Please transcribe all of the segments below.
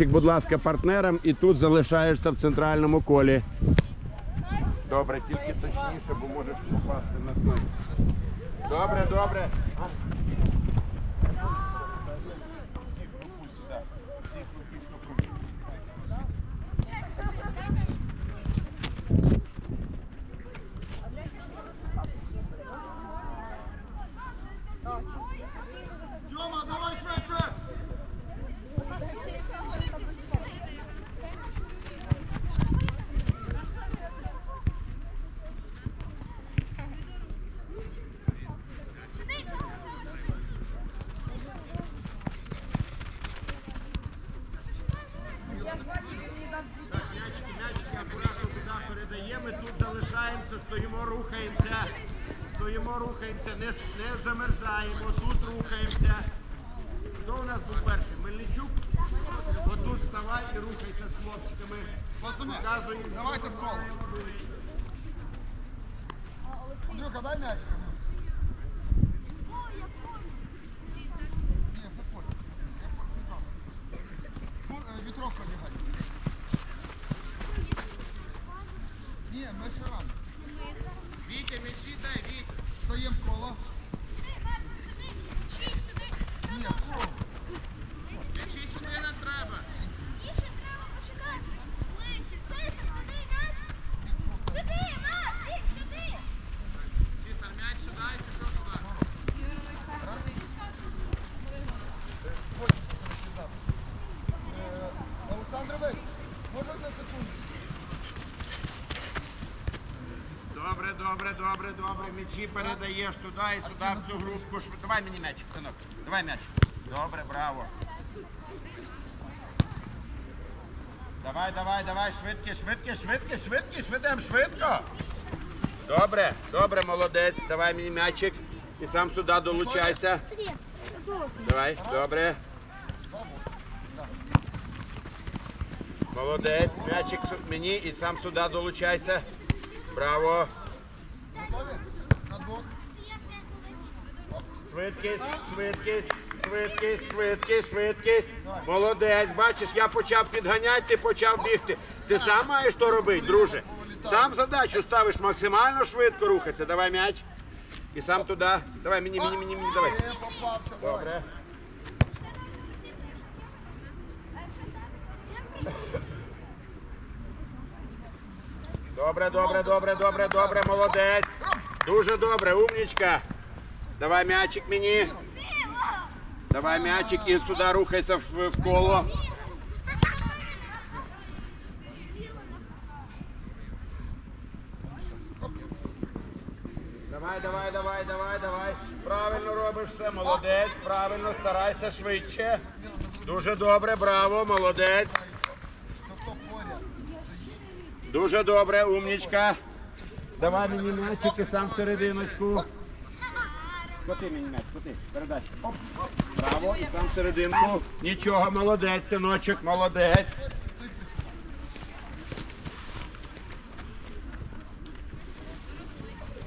М'ячик, будь ласка, партнерам, і тут залишаєшся в центральному колі. Добре, тільки точніше, бо можеш попасти на той. Добре, добре. А? Всіх пропусть сюди. Всіх пропусть, хто пропустить. Тьома, давай швидше! Тут залишаємося, стоїмо, рухаємося. Стоїмо, рухаємося, не, не замерзаємо, тут рухаємося. Хто у нас був перший? Мельничук? Отут вставай і рухайся з хлопчиками. Показуємо. Давайте в коло. Андрюха, дай мячик. Ні, футболь. Стоїмо коло. Ні, в коло. М'ячі сюди нам треба. Чисто м'яч сюди і пішов туди. Хочеться пересідати. Е, Олександрович, можна за секундочку? Добре, добре, добре. М'ячі передаєш туди і сюди в цю групку. Шв- Давай мені м'ячик, синок. Давай м'яч. Добре, браво. Давай, давай, давай, швидкість, швидкість, швидкість, швидкість, ведемо швидко. Добре, добре, молодець. Давай мені м'ячик. І сам сюди долучайся. Давай, добре. Молодець, м'ячик мені і сам сюди долучайся. Браво. Готові? На двох. Швидкість, швидкість, швидкість, швидкість, швидкість. Молодець, бачиш, я почав підганяти, ти почав бігти. Ти сам маєш то робити, друже. Сам задачу ставиш максимально швидко рухатися. Давай м'яч. І сам туди. Давай мені, мені, мені, мені, давай. Добре. Добре, добре, добре, добре, добре, молодець. Дуже добре, умнічка. Давай м'ячик мені. Давай м'ячик і сюди рухайся в, в коло. Давай, давай, давай, давай, давай. Правильно робиш все, молодець. Правильно, старайся швидше. Дуже добре, браво, молодець. Дуже добре, умнічка. Давай мені м'ячик і сам серединочку. Коти мені м'яч, коти, передай. Оп. Браво, і сам серединку. Нічого, молодець, синочок, молодець.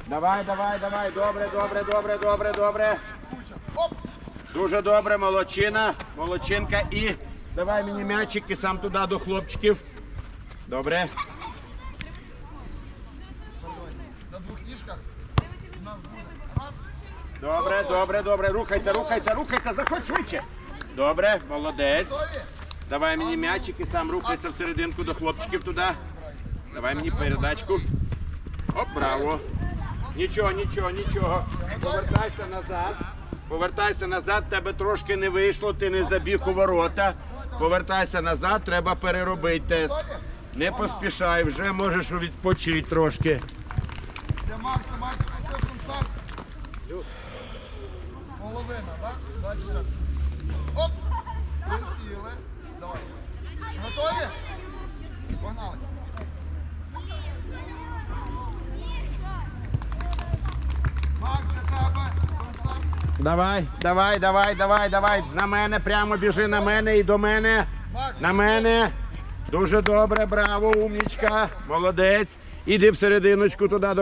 Давай, давай, давай, добре, добре, добре, добре, добре. Дуже добре, молодчина, молодчинка. І давай мені м'ячик і сам туди до хлопчиків. Добре. На двох ніжках. У нас буде. Добре, добре, добре. Рухайся, рухайся, рухайся, заходь швидше. Добре, молодець. Давай мені м'ячик і сам рухайся в серединку до хлопчиків туди. Давай мені передачку. Оп, браво. Нічого, нічого, нічого. Повертайся назад. Повертайся назад, тебе трошки не вийшло, ти не забіг у ворота. Повертайся назад, треба переробити тест. Не поспішай, вже можеш відпочити трошки. Макса, Макс концерт. Готові? Погнали. Макс, для тебе. Давай, давай, давай, давай, давай. На мене, прямо біжи на мене і до мене. На мене. Дуже добре, браво, умнічка. Молодець. Іди в серединочку туди до